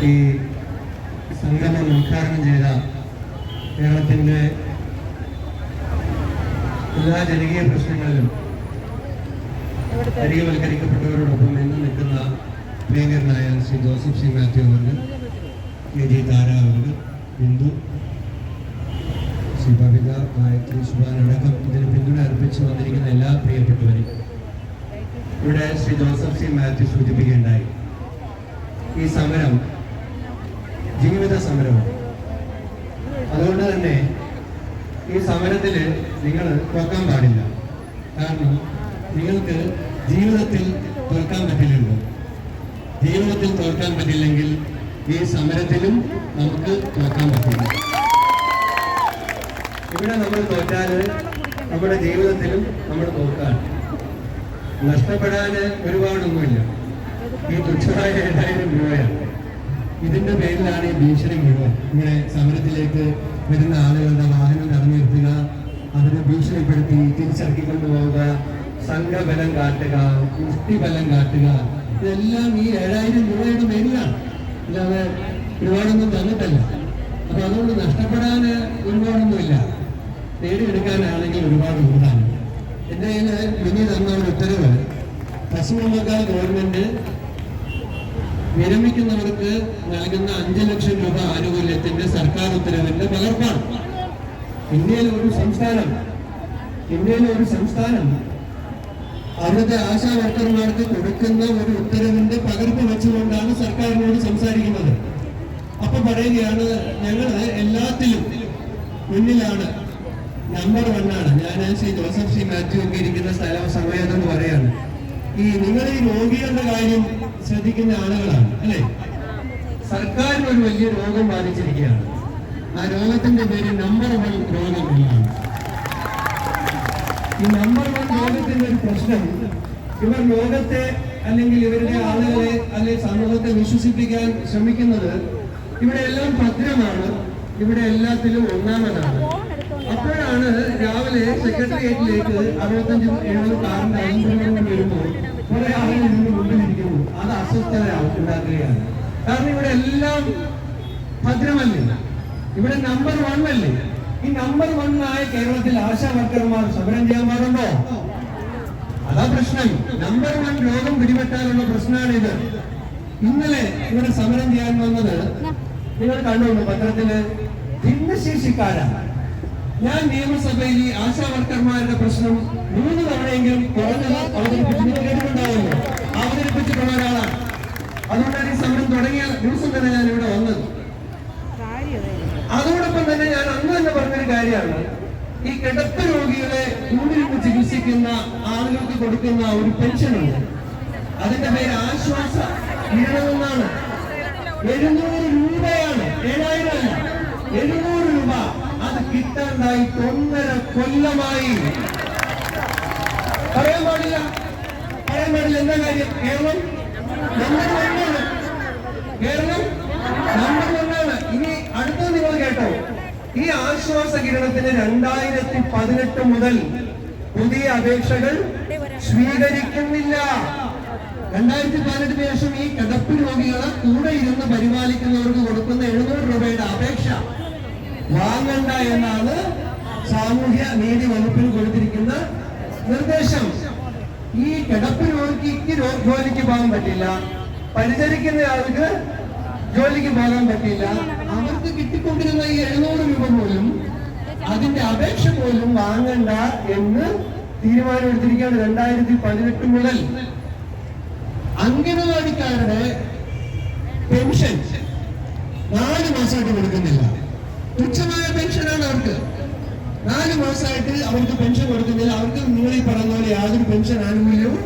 ഈ സംഗമം ഉദ്ഘാടനം ചെയ്ത കേരളത്തിന്റെ എല്ലാ ജനകീയ പ്രശ്നങ്ങളിലും അരികവൽക്കരിക്കപ്പെട്ടവരോടൊപ്പം എന്ന് നിൽക്കുന്ന പ്രിയങ്കരനായ ശ്രീ ജോസഫ് സി മാത്യു അവർക്ക് കെ ജി താര അവർക്ക് ബിന്ദു ശ്രീ ഭവിത ഗായത്രി സുബാൻ അടക്കം ഇതിന് പിന്തുണ അർപ്പിച്ചു വന്നിരിക്കുന്ന എല്ലാ പ്രിയപ്പെട്ടവരും ഇവിടെ ശ്രീ ജോസഫ് സി മാത്യു സൂചിപ്പിക്കുകയുണ്ടായി. ഈ സമരം ജീവിത സമരമാണ് അതുകൊണ്ട് തന്നെ ഈ സമരത്തിൽ നിങ്ങൾ തോക്കാൻ പാടില്ല. കാരണം നിങ്ങൾക്ക് ജീവിതത്തിൽ തോൽക്കാൻ പറ്റില്ലല്ലോ. ജീവിതത്തിൽ തോൽക്കാൻ പറ്റില്ലെങ്കിൽ ഈ സമരത്തിലും നമുക്ക് തോൽക്കാൻ പറ്റില്ല. ഇവിടെ നമ്മൾ തോറ്റാൽ നമ്മുടെ ജീവിതത്തിലും നമ്മൾ തോക്കാൻ നഷ്ടപ്പെടാൻ ഒരുപാടൊന്നുമില്ല. ഈ തുച്ഛമായ രണ്ടായിരം രൂപയാണ്. ഇതിന്റെ പേരിലാണ് ഈ ഭീഷണി മുഴുവൻ. ഇങ്ങനെ സമരത്തിലേക്ക് വരുന്ന ആളുകളുടെ വാഹനം തടഞ്ഞു നിർത്തുക അവരെ ഭീഷണിപ്പെടുത്തി തിരിച്ചിറക്കിക്കൊണ്ടു പോവുക സംഘബലം കാട്ടുക മുഷ്ടിബലം കാട്ടുക. ഇതെല്ലാം ഈ ഏഴായിരം രൂപയുടെ പേരിലാണ്. അല്ലാതെ ഒരുപാടൊന്നും തന്നിട്ടല്ല. അപ്പൊ അതുകൊണ്ട് നഷ്ടപ്പെടാൻ ഒരുപാടൊന്നുമില്ല. നേടിയെടുക്കാനാണെങ്കിൽ ഒരുപാട് കൂടുതലാണ് എന്റെ കയ്യിൽ മിനി തന്ന ഒരു ഉത്തരവ്. പശ്ചിമ ബംഗാൾ ഗവൺമെന്റ് വിരമിക്കുന്നവർക്ക് നൽകുന്ന അഞ്ചു ലക്ഷം രൂപ ആനുകൂല്യത്തിന്റെ സർക്കാർ ഉത്തരവിന്റെ പകർപ്പാണ്. ഇന്ത്യയിലെ ഒരു സംസ്ഥാനം ഇന്ത്യയിലെ ഒരു സംസ്ഥാനം അവിടുത്തെ ആശാ വർക്കർമാർക്ക് കൊടുക്കുന്ന ഒരു ഉത്തരവിന്റെ പകർപ്പ് വെച്ചുകൊണ്ടാണ് സർക്കാരിനോട് സംസാരിക്കുന്നത്. അപ്പൊ പറയുകയാണ് ഞങ്ങൾ എല്ലാത്തിലും മുന്നിലാണ്. നമ്പർ വണ്ണാണ് ഞാൻ ശ്രീ ജോസഫ് സി മാത്യു ഒക്കെ ഇരിക്കുന്ന സ്ഥലം സമയത്തെന്ന് പറയാണ്. ഈ നിങ്ങൾ ഈ രോഗികളുടെ കാര്യം ശ്രദ്ധിക്കുന്ന ആളുകളാണ് അല്ലേ? സർക്കാരിന് ഒരു വലിയ രോഗം ബാധിച്ചിരിക്കുകയാണ്. ആ രോഗത്തിന്റെ പേര് നമ്പർ വൺ രോഗം എന്നാണ് ഈ നമ്പർ വൺ രോഗത്തിന്റെ ഒരു പ്രശ്നം ഇവർ ലോകത്തെ അല്ലെങ്കിൽ ഇവരുടെ ആളുകളെ അല്ലെങ്കിൽ സമൂഹത്തെ വിശ്വസിപ്പിക്കാൻ ശ്രമിക്കുന്നത് ഇവിടെ എല്ലാം ഭദ്രമാണ് ഇവിടെ എല്ലാത്തിലും ഒന്നാമതാണ്. അപ്പോഴാണ് രാവിലെ സെക്രട്ടേറിയറ്റിലേക്ക് അറുപത്തഞ്ചും എഴുപത് കാറിന്റെ അഞ്ചിനോട് വരുമ്പോൾ കുറെ ആളുകൾ ഇതിന് മുമ്പിലിരിക്കുന്നു അത് അസ്വസ്ഥത ഉണ്ടാക്കുകയാണ്. കാരണം ഇവിടെ എല്ലാം ഭദ്രമല്ലേ? ഇവിടെ നമ്പർ വൺ അല്ലേ? ഈ നമ്പർ വൺ ആയ കേരളത്തിൽ ആശാ വർക്കർമാർ സമരം ചെയ്യാൻ പാടുണ്ടോ അതാ പ്രശ്നം. നമ്പർ വൺ രോഗം പിടിപെട്ടാനുള്ള പ്രശ്നമാണ് ഇത്. ഇന്നലെ ഇവിടെ സമരം ചെയ്യാൻ വന്നത് നിങ്ങൾ കണ്ടുകൊണ്ട് പത്രത്തിൽ ഭിന്നശേഷിക്കാരാണ്. ഞാൻ നിയമസഭയിൽ ഈ വർക്കർമാരുടെ പ്രശ്നം മൂന്ന് തവണയെങ്കിലും കുറഞ്ഞത് അവതരിപ്പിച്ച് നിങ്ങൾ കേട്ടിട്ടുണ്ടാവുമല്ലോ അവതരിപ്പിച്ചിട്ടുള്ള ഒരാളാണ്. അതുകൊണ്ടാണ് ഈ സമരം തുടങ്ങിയ ദിവസം തന്നെ ഞാൻ ഇവിടെ വന്നത്. അതോടൊപ്പം തന്നെ ഞാൻ അന്ന് തന്നെ പറഞ്ഞൊരു കാര്യമാണ്. ഈ കിടപ്പ് രോഗികളെ കൂടിരുന്ന് ചികിത്സിക്കുന്ന ആളുകൾക്ക് കൊടുക്കുന്ന ഒരു പെൻഷനുണ്ട് അതിന്റെ പേര് ആശ്വാസ ഇരണമെന്നാണ് എഴുന്നൂറ് രൂപയാണ് ഏഴായിരം അല്ല എഴുന്നൂറ് കിട്ടാണ്ടായി ഒന്നര കൊല്ലമായി. പറയാൻ പാടില്ല. പറയാൻ പാടില്ല. എന്താ കാര്യം? കേരളം നമ്പർ ഒന്നാണ് കേരളം നമ്പർ ഒന്നാണ് ഇനി അടുത്തത് നിങ്ങൾ കേട്ടോ. ഈ ആശ്വാസ കിരണത്തിന് രണ്ടായിരത്തി പതിനെട്ട് മുതൽ പുതിയ അപേക്ഷകൾ സ്വീകരിക്കുന്നില്ല. രണ്ടായിരത്തി പതിനെട്ടിന് ശേഷം ഈ കിടപ്പ് രോഗികളെ കൂടെ ഇരുന്ന് പരിപാലിക്കുന്നവർക്ക് കൊടുക്കുന്ന എഴുന്നൂറ് രൂപയുടെ അപേക്ഷ. വാങ്ങണ്ട എന്നാണ് സാമൂഹ്യ നീതി വകുപ്പിന് കൊടുത്തിരിക്കുന്ന നിർദ്ദേശം. ഈ കിടപ്പ് രോഗിക്ക് ജോലിക്ക് പോകാൻ പറ്റില്ല. പരിചരിക്കുന്ന ആൾക്ക് ജോലിക്ക് പോകാൻ പറ്റില്ല. അവർക്ക് കിട്ടിക്കൊണ്ടിരുന്ന ഈ എഴുന്നൂറ് രൂപ പോലും അതിന്റെ അപേക്ഷ പോലും വാങ്ങണ്ട എന്ന് തീരുമാനമെടുത്തിരിക്കുകയാണ് രണ്ടായിരത്തി പതിനെട്ട് മുതൽ. അംഗനവാടിക്കാരുടെ പെൻഷൻ നാല് മാസമായിട്ട് കൊടുക്കുന്നില്ല. തുച്ഛമായ പെൻഷനാണ് അവർക്ക്. നാല് മാസമായിട്ട് അവർക്ക് പെൻഷൻ കൊടുക്കുന്നില്ല. അവർക്ക് നിങ്ങൾ പറഞ്ഞ പോലെ യാതൊരു പെൻഷൻ ആനുകൂല്യവും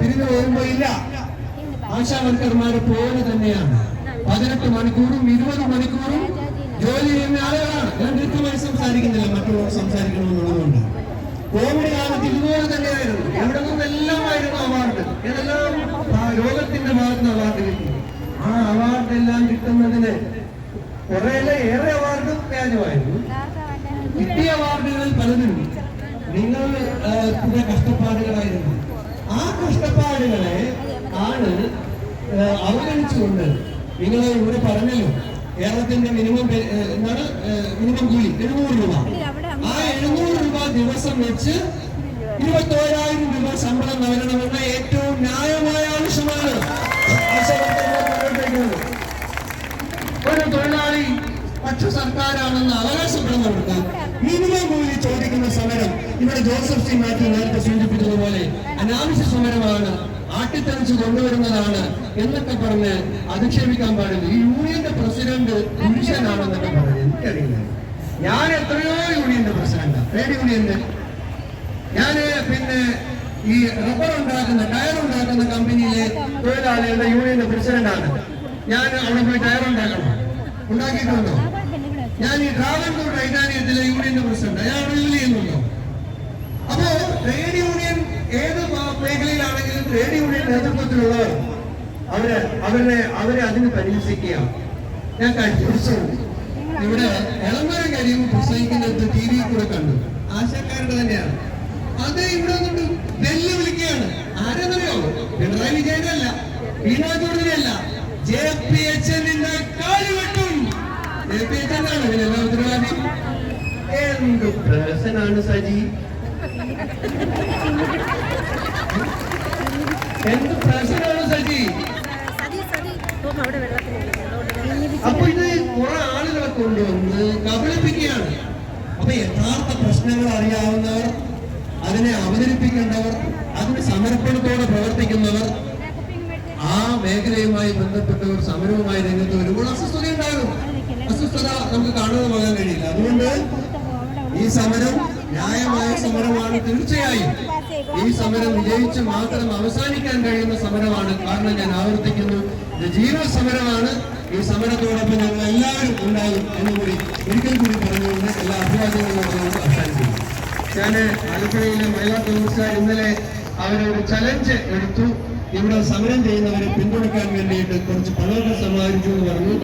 തിരിഞ്ഞു പോകുമ്പോ ഇല്ല. ആശാ വർക്കർമാരെ പോലെ തന്നെയാണ്. പതിനെട്ട് മണിക്കൂറും ഇരുപത് മണിക്കൂറും ജോലി ചെയ്യുന്ന ആളുകളാണ്. ഞാൻ കൃത്യമായി സംസാരിക്കുന്നില്ല. മറ്റുള്ളവർ സംസാരിക്കണമെന്നുള്ളതുകൊണ്ട്. കോവിഡ് കാലത്ത് ഇതുപോലെ തന്നെയായിരുന്നു. എവിടെ നിന്നെല്ലാമായിരുന്നു അവാർഡ്. ഏതെല്ലാം രോഗത്തിന്റെ ഭാഗത്ത് അവാർഡ് കിട്ടി. ആ അവാർഡ് എല്ലാം കിട്ടുന്നതിന് കുറെ വ്യാജമായിരുന്നു കിട്ടിയ അവാർഡുകളിൽ പലതും നിങ്ങൾ കുറെ കഷ്ടപ്പാടുകളായിരുന്നു. ആ കഷ്ടപ്പാടുകളെ ആണ് അവഗണിച്ചുകൊണ്ട് നിങ്ങൾ ഇവിടെ പറഞ്ഞല്ലോ. കേരളത്തിന്റെ മിനിമം എന്താണ് മിനിമം കൂലി എഴുന്നൂറ് രൂപ. ആ എഴുന്നൂറ് രൂപ ദിവസം വെച്ച് ഇരുപത്തോരായിരം രൂപ ശമ്പളം നൽകണമെന്ന ഏറ്റവും ന്യായമായ ആവശ്യമാണ്. പക്ഷ സർക്കാരാണെന്ന് അവകാശപ്പെടുന്നവർക്ക് മിനിമം കൂലി ചോദിക്കുന്ന സമരം ഇവിടെ ജോസഫ് സി മാത്യു നേരത്തെ സൂചിപ്പിച്ചതുപോലെ അനാവശ്യ സമരമാണ് ആട്ടിത്തെറിച്ച് കൊണ്ടുവരുന്നതാണ് എന്നൊക്കെ പറഞ്ഞ് അധിക്ഷേപിക്കാൻ പാടില്ല. ഈ യൂണിയന്റെ പ്രസിഡന്റ് പുരുഷനാണെന്നൊക്കെ പറഞ്ഞു എനിക്കറിയില്ല. ഞാൻ എത്രയോ യൂണിയന്റെ പ്രസിഡന്റ്. ട്രേഡ് യൂണിയന്റെ? ഞാൻ പിന്നെ ഈ റബ്ബർ ഉണ്ടാക്കുന്ന ടയർ ഉണ്ടാക്കുന്ന കമ്പനിയിലെ തൊഴിലാളികളുടെ യൂണിയന്റെ പ്രസിഡന്റാണ്. ഞാൻ അവിടെ പോയി ടയർ ഉണ്ടാക്കണം. ഉണ്ടാക്കിയിട്ടുണ്ടോ? ഞാൻ ഈ ട്രാവൻകൂർ ടൈറ്റാനിയത്തിലെ യൂണിയന്റെ പ്രസിഡന്റ്. ഞാൻ അവിടെ ചെയ്യുന്നുണ്ടോ? അപ്പോ ട്രേഡ് യൂണിയൻ ഏത് മേഖലയിലാണെങ്കിലും ട്രേഡ് യൂണിയൻ നേതൃത്വത്തിലുള്ളവർ അവർ അവരെ അവരെ അതിന് പരിഹസിക്കുക ഞാൻ കഴിഞ്ഞ. ഇവിടെ എളമരം കഴിയുമ്പോൾ പ്രസംഗിക്കുന്നത് ടി വി കൂടെ കണ്ടു. ആശയക്കാരുടെ തന്നെയാണ്. അത് ഇവിടെ കൊണ്ട് വെല്ലുവിളിക്കുകയാണ്. ആരെന്നറിയോ? പിണറായി വിജയനല്ല. വീണാ ജോർജിനല്ല ജെ. പി. എച്ച്. എന്നിന്റെ കാൽ എന്ത് പ്രഹസനാണ് സജി. എന്ത് പ്രഹസനാണ് സജി? അപ്പൊ ഇത് കുറെ ആളുകളെ കൊണ്ടുവന്ന് കബളിപ്പിക്കുകയാണ്. അപ്പൊ യഥാർത്ഥ പ്രശ്നങ്ങൾ അറിയാവുന്നവർ അതിനെ അവതരിപ്പിക്കേണ്ടവർ അതിന് സമർപ്പണത്തോടെ പ്രവർത്തിക്കുന്നവർ ആ മേഖലയുമായി ബന്ധപ്പെട്ടവർ സമരവുമായി രംഗത്ത് വരുമ്പോൾ അസ്വസ്ഥത അസ്വസ്ഥത നമുക്ക് കാണുന്നത് പോകാൻ കഴിയില്ല. അതുകൊണ്ട് ഈ സമരം ന്യായമായ സമരമാണ്. തീർച്ചയായും ഈ സമരം വിജയിച്ച് മാത്രം അവസാനിക്കാൻ കഴിയുന്ന സമരമാണ്. കാരണം ഞാൻ ആവർത്തിക്കുന്നു ഇത് ജീവ സമരമാണ്. ഈ സമരത്തോടൊപ്പം ഞങ്ങൾ എല്ലാവരും ഉണ്ടാകും എന്നുകൂടി ഒരിക്കൽ കൂടി പറഞ്ഞുകൊണ്ട് എല്ലാ അഭിവാദ്യങ്ങളും അവസാനിക്കുന്നു ഞാൻ ആലപ്പുഴയിലെ മഹിളാ കോൺഗ്രസ് ഇന്നലെ അവരൊരു ചലഞ്ച് എടുത്തു. ഇവിടെ സമരം ചെയ്യുന്നവരെ പിന്തുണയ്ക്കാൻ വേണ്ടിയിട്ട് കുറച്ച് പണമൊക്കെ സമാഹരിച്ചു എന്ന് പറഞ്ഞു.